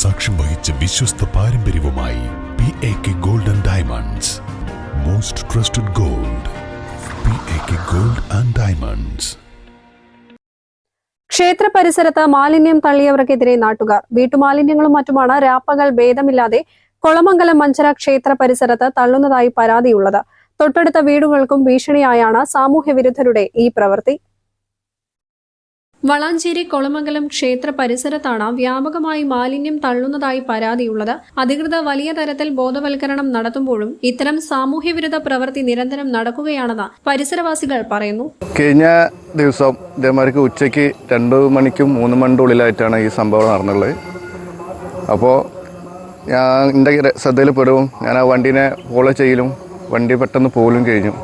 സാക്ഷ്യം വഹിച്ച വിശ്വസ്ത പാരമ്പര്യവുമായി P A K gold and diamonds most trusted gold P A K gold and diamonds ക്ഷേത്ര പരിസരത്ത് മാലിന്യം തള്ളിയവർക്കെതിരെ നാട്ടുകാർ. വീട്ടുമാലിന്യങ്ങളും മറ്റുമാണ് രാപ്പകൽ ഭേദമില്ലാതെ കൊളമംഗലം മഞ്ചര ക്ഷേത്ര പരിസരത്ത് തള്ളുന്നതായി പരാതിയുള്ളത്. തൊട്ടടുത്ത വീടുകൾക്കും ഭീഷണിയായാണ് സാമൂഹ്യവിരുദ്ധരുടെ ഈ പ്രവൃത്തി. വളാഞ്ചേരി കൊളമംഗലം ക്ഷേത്ര പരിസരത്താണ് വ്യാപകമായി മാലിന്യം തള്ളുന്നതായി പരാതിയുള്ളത്. അധികൃതർ വലിയ തരത്തിൽ ബോധവൽക്കരണം നടത്തുമ്പോഴും ഇത്തരം സാമൂഹ്യവിരുദ്ധ പ്രവൃത്തി നിരന്തരം നടക്കുകയാണെന്ന് പരിസരവാസികൾ പറയുന്നു. കഴിഞ്ഞ ദിവസം ഇതേമാതിരിക്ക് ഉച്ചയ്ക്ക് രണ്ട് മണിക്കും മൂന്ന് മണിന്റെ ഉള്ളിലായിട്ടാണ് ഈ സംഭവം നടന്നുള്ളത്. അപ്പോൾ ഞാൻ എന്റെ ശ്രദ്ധയിൽ ഞാൻ ആ വണ്ടീനെ ഫോളോ ചെയ്യലും വണ്ടി പെട്ടെന്ന് പോലും കഴിഞ്ഞു.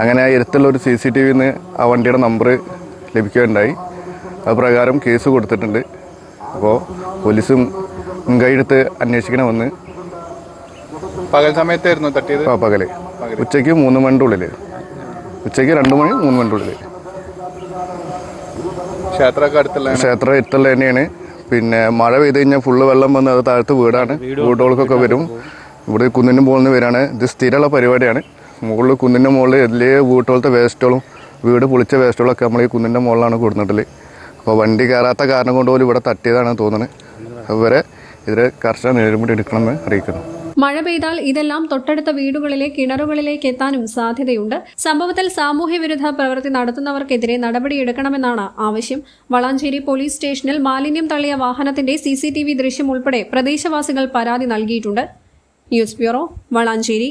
അങ്ങനെ ഇരുത്തുള്ള ഒരു സി സി ടി വിന്ന് ആ വണ്ടിയുടെ നമ്പർ ലഭിക്കുകയുണ്ടായി. പ്രകാരം കേസ് കൊടുത്തിട്ടുണ്ട്. അപ്പോൾ പോലീസും മുൻകൈ എടുത്ത് അന്വേഷിക്കണമെന്ന്. പകൽ സമയത്തായിരുന്നു തട്ടിയത്? ആ പകൽ. ഉച്ചയ്ക്ക് മൂന്ന് മണിന്റെ ഉള്ളിൽ ഉച്ചയ്ക്ക് രണ്ട് മണി മൂന്ന് മണിന്റെ ഉള്ളിൽ ക്ഷേത്രമൊക്കെ അടുത്തുള്ള ക്ഷേത്രം എത്തുള്ള തന്നെയാണ്. പിന്നെ മഴ പെയ്ത് കഴിഞ്ഞാൽ ഫുള്ള് വെള്ളം വന്ന് അത് താഴത്ത് വീടാണ്. വീടുകൾക്കൊക്കെ വരും. ഇവിടെ കുന്നിന്റെ മുകളിൽ നിന്ന് വരികയാണ് ഇത് സ്ഥിരമുള്ള പരിപാടിയാണ്. മുകളിൽ കുന്നിന്റെ മുകളിൽ എല്ലാ വീട്ടുകളത്തെ വേസ്റ്റുകളും വീട് പൊളിച്ച വേസ്റ്റുകളൊക്കെ നമ്മൾ ഈ കുന്നിന്റെ മുകളിലാണ് കൊടുത്തിട്ടില്ല അപ്പോൾ വണ്ടി കയറാത്ത കാരണം കൊണ്ട് പോലും ഇവിടെ തട്ടിയതാണ് തോന്നുന്നത് അതുവരെ ഇതിന് കർശന നേരിടുമ്പോൾ എടുക്കണമെന്ന് അറിയിക്കുന്നു. മഴ പെയ്താൽ ഇതെല്ലാം തൊട്ടടുത്ത വീടുകളിലെ കിണറുകളിലേക്ക് എത്താനും സാധ്യതയുണ്ട്. സംഭവത്തിൽ സാമൂഹ്യ വിരുദ്ധ പ്രവൃത്തി നടത്തുന്നവർക്കെതിരെ നടപടിയെടുക്കണമെന്നാണ് ആവശ്യം. വളാഞ്ചേരി പോലീസ് സ്റ്റേഷനിൽ മാലിന്യം തള്ളിയ വാഹനത്തിന്റെ സി ദൃശ്യം ഉൾപ്പെടെ പ്രദേശവാസികൾ പരാതി നൽകിയിട്ടുണ്ട്. News bureau Valanchery.